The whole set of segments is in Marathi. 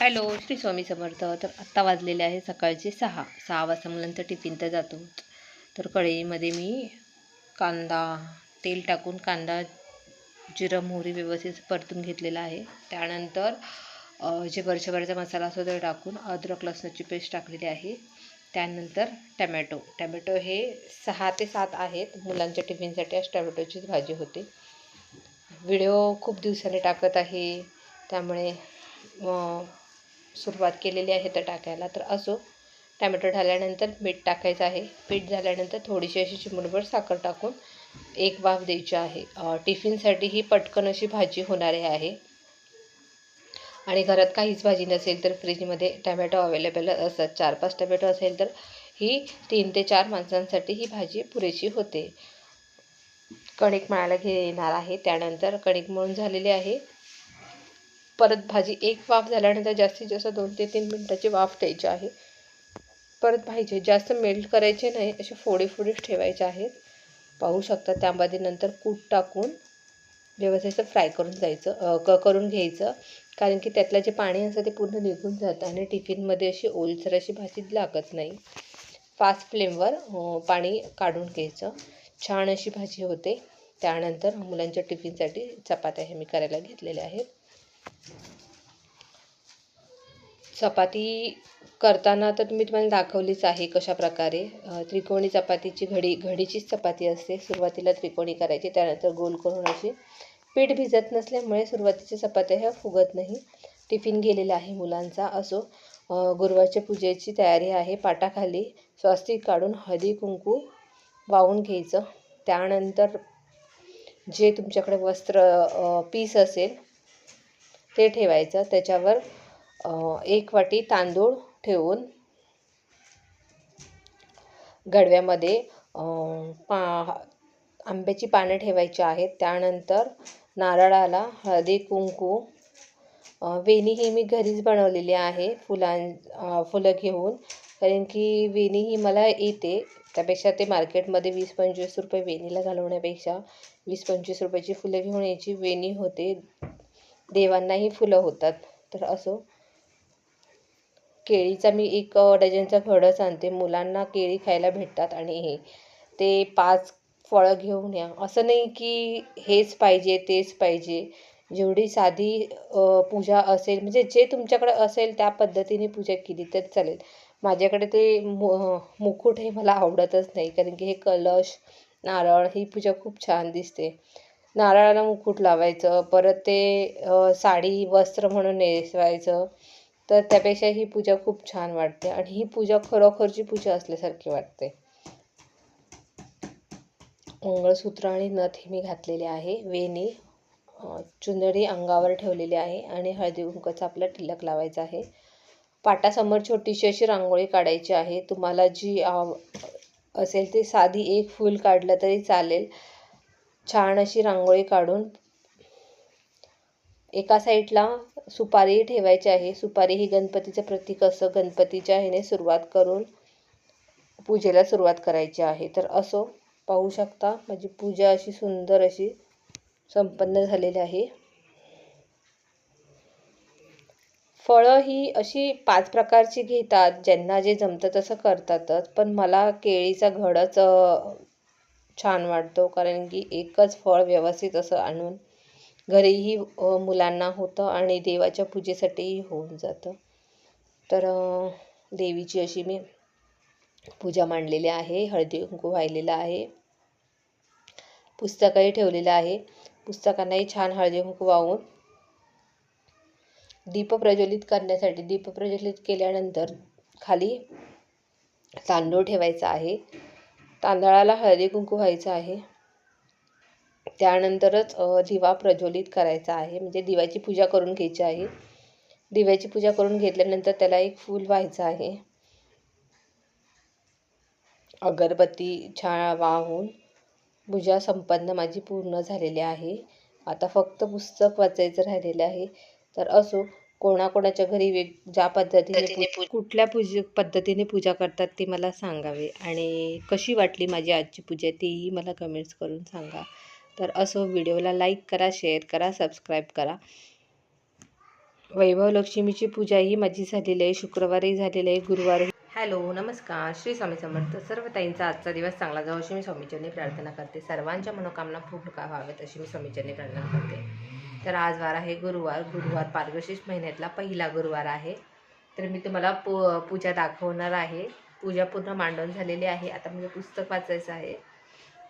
हॅलो श्री स्वामी समर्थ. तर आत्ता वाजलेले आहे सकाळचे सहा. सहा वाजता मुलांचा टिफिन तर जातो. तर कढईमध्ये मी कांदा तेल टाकून कांदा जिरं मोहरी व्यवस्थित परतून घेतलेला आहे. त्यानंतर जे वरच्या मसाला असतो तो टाकून अद्रक लसणाची पेस्ट टाकलेली आहे. त्यानंतर टमॅटो. टमॅटो हे सहा ते सात आहेत. मुलांच्या टिफिनसाठी आज टमॅटोचीच भाजी होते. व्हिडिओ खूप दिवसांनी टाकत आहे. त्यामुळे सुरुवात केलेली आहे तर टाकायला. तर असो टॅमॅटो ढाल्यानंतर मीठ टाकायचं आहे. पीठ झाल्यानंतर थोडीशी अशी चिमूटभर साखर टाकून एक वाफ द्यायची आहे. टिफिनसाठी ही पटकन अशी भाजी होणारी आहे. आणि घरात काहीच भाजी नसेल तर फ्रीजमध्ये टॅमॅटो अवेलेबल असतात. चार पाच टमॅटो असेल तर ही तीन ते चार माणसांसाठी ही भाजी पुरेशी होते. कणिक मळायला घेणार आहे. त्यानंतर कणिक मळून झालेली आहे. परत भाजी एक वाफ झाल्यानंतर जास्तीत जास्त दोन ते तीन मिनटाची वाफ द्यायची आहे. परत भाजी जास्त मेल्ट करायचे नाही असे फोडे फोडीच ठेवायचे आहेत. पाहू शकता त्यामध्ये नंतर कूट टाकून व्यवस्थित फ्राय करून जायचं क करून घ्यायचं. कारण की त्यातलं जे पाणी असतं ते पूर्ण निघून जातं आणि टिफिनमध्ये अशी ओलसर अशी भाजी लागत नाही. फास्ट फ्लेमवर पाणी काढून घ्यायचं. छान अशी भाजी होते. त्यानंतर मुलांच्या टिफिनसाठी चपात्या हे मी करायला घेतलेल्या आहेत. चपाती करताना तर मी तुम्हाला दाखवलीच आहे कशा प्रकारे त्रिकोणी चपातीची घडी घडीचीच चपाती असते. सुरुवातीला त्रिकोणी करायची त्यानंतर गोल करून अशी पीठ भिजत नसल्यामुळे सुरुवातीच्या चपात्या ह्या फुगत नाही. टिफिन गेलेला आहे मुलांचा असो गुरुवारच्या पूजेची तयारी आहे. पाटाखाली स्वस्तिक काढून हळदी कुंकू वाहून घ्यायचं. त्यानंतर जे तुमच्याकडे वस्त्र पीस असेल ते ठेवायचं. त्याच्यावर एक वाटी तांदूळ ठेवून गडव्यामध्ये पा आंब्याची पानं ठेवायची आहेत. त्यानंतर नारळाला हळदी कुंकू वेणी ही मी घरीच बनवलेली आहे. फुलां फुलं घेऊन. कारण की वेणी ही मला येते. त्यापेक्षा ते मार्केटमध्ये वीस पंचवीस रुपये वेणीला घालवण्यापेक्षा वीस पंचवीस रुपयाची फुलं घेऊन याची वेणी होते. देवांनाही फुलं होतात. तर असो. केळीचा मी एक अ, डझनचा घडच आणते. मुलांना केळी खायला भेटतात आणि हे ते पाच फळं घेऊन या. असं नाही की हेच पाहिजे तेच पाहिजे. जेवढी साधी पूजा असेल म्हणजे जे तुमच्याकडे असेल त्या पद्धतीने पूजा केली तर चालेल. माझ्याकडे ते मु मुकुट हे मला आवडतच नाही. कारण की हे कलश नारळ ही पूजा खूप छान दिसते. नारळाला मुकुट लावायचं परत ते साडी वस्त्र म्हणून नेसवायचं. तर त्यापेक्षा ही पूजा खूप छान वाटते आणि ही पूजा खरोखरची पूजा असल्यासारखी वाटते. मंगळसूत्र आणि नथ हे मी घातलेले आहे. वेणी चुंदडी अंगावर ठेवलेली आहे आणि हळदी कुंकाचा आपला टिलक लावायचा आहे. पाटासमोर छोटीशी अशी रांगोळी काढायची आहे. तुम्हाला जी आव असेल ती साधी एक फूल काढलं तरी चालेल. छान अशी रांगोळी काढून एका साईडला सुपारी ठेवायची आहे. सुपारी ही गणपतीचं प्रतीक असं गणपतीच्या ह्याने सुरुवात करून पूजेला सुरुवात करायची आहे. तर असो पाहू शकता माझी पूजा अशी सुंदर अशी संपन्न झालेली आहे. फळं ही अशी पाच प्रकारची घेतात. ज्यांना जे जमतं तसं करतातच. पण मला केळीचा घडच छान वाटतो कारण की एकच फळ व्यवस्थित असं आणून घरीही मुलांना होतं आणि देवाच्या पूजेसाठीही होऊन जातं. तर देवीची अशी मी पूजा मांडलेली आहे हळदी कुंकू वाहिलेलं आहे पुस्तकही ठेवलेलं आहे. पुस्तकांनाही छान हळदी कुंकू वाहून दीप प्रज्वलित करण्यासाठी दीप प्रज्वलित केल्यानंतर खाली तांदूळ ठेवायचा आहे. तांदळाला हळदी कुंकू व्हायचं आहे. त्यानंतरच दिवा प्रज्वलित करायचा आहे. म्हणजे दिव्याची पूजा करून घ्यायची आहे. दिव्याची पूजा करून घेतल्यानंतर त्याला एक फूल व्हायचं आहे. अगरबत्ती छा वाहून पूजा संपन्न माझी पूर्ण झालेली आहे. आता फक्त पुस्तक वाचायचं राहिलेलं आहे. तर असो कोणाकोणाच्या घरी वेग ज्या पद्धतीने पू- कुठल्या पूजे पद्धतीने पूजा करतात ते मला सांगावे. आणि कशी वाटली माझी आजची पूजा तेही मला कमेंट्स करून सांगा. तर असो व्हिडिओला लाईक करा शेअर करा सबस्क्राईब करा. वैभव लक्ष्मीची पूजा ही माझी झालेली आहे. शुक्रवारी झालेली आहे. गुरुवारी हॅलो नमस्कार. श्री स्वामी समर्थ. सर्व ताईंचा आजचा दिवस चांगला जाऊ अशी मी स्वामीचरणी प्रार्थना करते. सर्वांच्या मनोकामना पूर्ण व्हाव्यात अशी मी स्वामीचरणी प्रार्थना करते. तर आज वार आहे गुरुवार. गुरुवार पारगशीष महिन्यातला पहिला गुरुवार आहे. तर मी तुम्हाला पू पूजा दाखवणार आहे. पूजा पूर्ण मांडून झालेली आहे. आता म्हणजे पुस्तक वाचायचं आहे.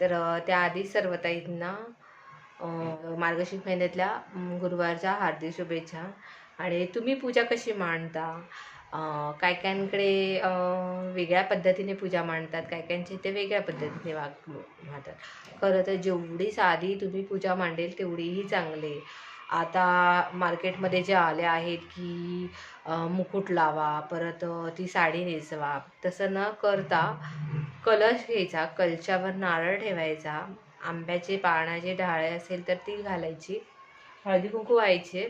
तर त्याआधी सर्वताईंना मार्गशीर्ष महिन्यातल्या गुरुवारच्या हार्दिक शुभेच्छा. आणि तुम्ही पूजा कशी मांडता? अ, काय वेगळ्या पद्धतीने पूजा मांडतात काय काहींचे ते वेगळ्या पद्धतीने वाग मांडतात. खरं तर जेवढी साधी तुम्ही पूजा मांडेल तेवढीही चांगली. आता मार्केटमध्ये जे आले आहेत की मुकुट लावा परत ती साडी नेसवा तसं न करता कलश घ्यायचा कलशावर नारळ ठेवायचा आंब्याचे पानाचे डाळे असेल तर ती घालायची. हळदी कुंकू व्हायचे.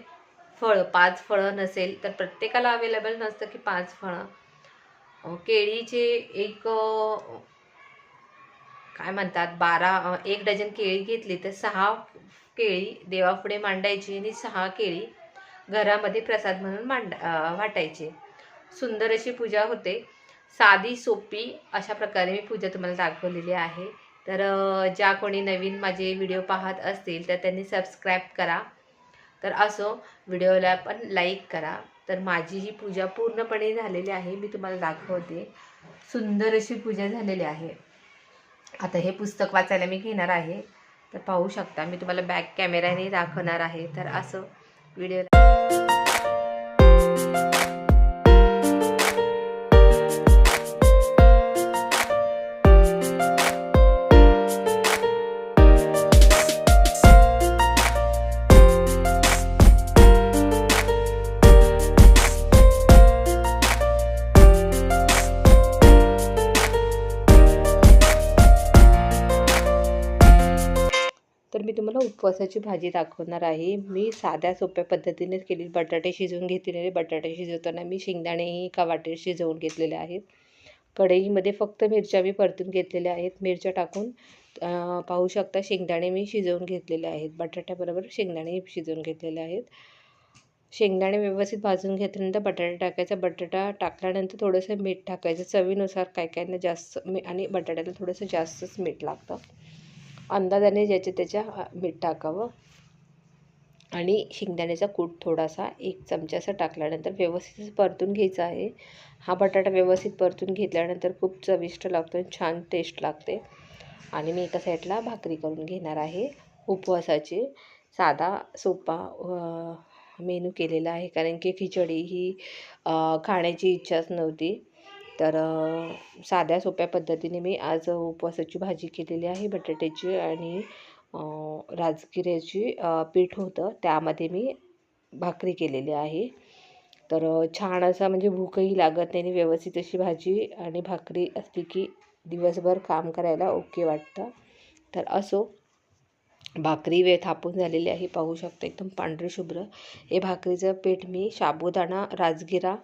फळं पाच फळं नसेल तर प्रत्येकाला अवेलेबल नसतं की पाच फळं. केळीचे एक काय म्हणतात बारा एक डझन केळी घेतली तर सहा केळी देवापुढे मांडायची आणि सहा केळी घरामध्ये प्रसाद म्हणून मांडा वाटायचे. सुंदर अशी पूजा होते. साधी सोपी अशा प्रकारे मी पूजा तुम्हाला दाखवलेली आहे. तर ज्या कोणी नवीन माझे व्हिडिओ पाहत असतील तर त्यांनी सबस्क्राईब करा. तर असो व्हिडिओला पण लाईक करा. तर माझी ही पूजा पूर्णपणे झालेली आहे. मी तुम्हाला दाखवते. सुंदर अशी पूजा झालेली आहे. आता हे पुस्तक वाचायला मी घेणार आहे. तर पाहू शकता मी तुम्हाला बॅक कॅमेऱ्याने दाखवणार आहे. तर असं व्हिडिओला तर मी तुम्हाला उपवासाची भाजी दाखवणार आहे. मी साध्या सोप्या पद्धतीनेच केली बटाटे शिजवून घेतलेले बटाटे शिजवताना मी शेंगदाणेही एका वाटेत शिजवून घेतलेले आहेत. कढईमध्ये फक्त मिरच्या मी परतून घेतलेल्या आहेत. मिरच्या टाकून पाहू शकता शेंगदाणे मी शिजवून घेतलेले आहेत. बटाट्याबरोबर शेंगदाणे शिजवून घेतलेले आहेत. शेंगदाणे व्यवस्थित भाजून घेतल्यानंतर बटाटा टाकायचा. बटाटा टाकल्यानंतर थोडंसं मीठ टाकायचं. चवीनुसार काय कायना जास्त मी आणि बटाट्याला थोडंसं जास्तच मीठ लागतं. अंदाजाने ज्याच्या त्याच्या मीठ टाकावं. आणि शेंगदाण्याचा कूट थोडासा एक चमचा टाकल्यानंतर व्यवस्थित परतून घ्यायचा आहे. हा बटाटा व्यवस्थित परतून घेतल्यानंतर खूप चविष्ट लागतो आणि छान टेस्ट लागते. आणि मी एका साईडला भाकरी करून घेणार आहे. उपवासाची साधा सोपा मेनू केलेला आहे. कारण की खिचडी ही खाण्याची इच्छाच नव्हती. तर साध्या सोप्या पद्धतीने मी आज उपवासाची भाजी केलेली आहे बटाट्याची आणि राजगिऱ्याची पीठ होतं. त्यामध्ये मी भाकरी केलेली आहे. तर छान असा म्हणजे भूकही लागत नाही आणि व्यवस्थित अशी भाजी आणि भाकरी असली की दिवसभर काम करायला ओके वाटतं. तर असो भाकरी वे थापून झालेली आहे पाहू शकता एकदम पांढरी शुभ्र हे भाकरीचं पीठ मी साबुदाणा राजगिरा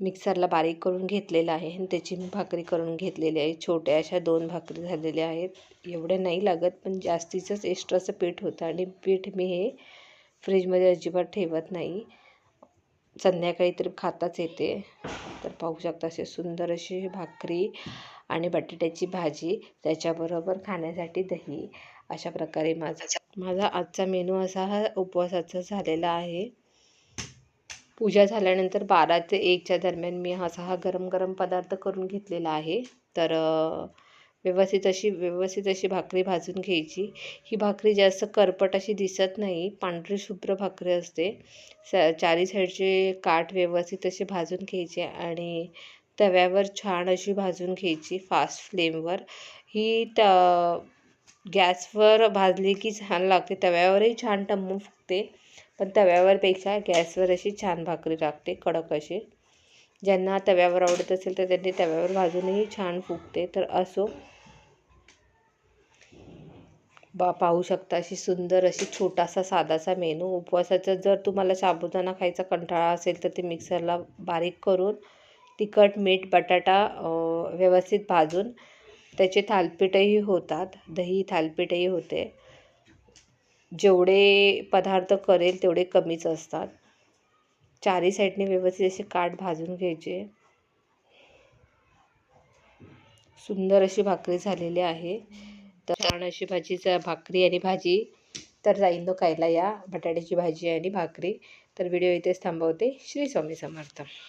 मिक्सरला बारीक करून घेतलेलं आहे आणि त्याची मी भाकरी करून घेतलेली आहे. छोट्या अशा दोन भाकरी झालेल्या आहेत. एवढे नाही लागत पण जास्तीचंच एक्स्ट्राचं पीठ होतं आणि पीठ मी हे फ्रीजमध्ये अजिबात ठेवत नाही. संध्याकाळी तर खाताच येते. तर पाहू शकता असे सुंदर अशी भाकरी आणि बटाट्याची भाजी त्याच्याबरोबर खाण्यासाठी दही. अशा प्रकारे माझा माझा आजचा मेनू असा हा उपवासाचा झालेला आहे. पूजा झाल्यानंतर बारा ते एकच्या दरम्यान मी असा हा गरम गरम पदार्थ करून घेतलेला आहे. तर व्यवस्थित अशी व्यवस्थित अशी भाकरी भाजून घ्यायची. ही भाकरी जास्त करपट अशी दिसत नाही. पांढरी शुभ्र भाकरी असते. स चारी साईडचे काठ व्यवस्थित असे भाजून घ्यायचे आणि तव्यावर छान अशी भाजून घ्यायची फास्ट फ्लेमवर. ही त गॅसवर भाजली की छान लागते. तव्यावरही छान टम्मू फुगते. पण तव्यावरपेक्षा गॅसवर अशी छान भाकरी लागते कडक अशी. ज्यांना तव्यावर आवडत असेल तर त्यांनी तव्यावर भाजूनही छान फुगते. तर असो. बा पाहू शकता अशी सुंदर अशी छोटासा साधासा मेनू. उपवासाचा जर तुम्हाला साबुदाणा खायचा कंटाळा असेल तर ते मिक्सरला बारीक करून तिखट मीठ बटाटा व्यवस्थित भाजून त्याचे थालपीठही होतात. दही थालपीठही होते. जेवढे पदार्थ करेल तेवढे कमीच असतात. चारी साईडने व्यवस्थित असे काठ भाजून घ्यायचे. सुंदर अशी भाकरी झालेली आहे. तर छान अशी भाजीचा भाकरी आणि भाजी. तर जाईन दो खायला या. बटाट्याची भाजी आणि भाकरी. तर व्हिडिओ इथेच थांबवते. श्री स्वामी समर्थ.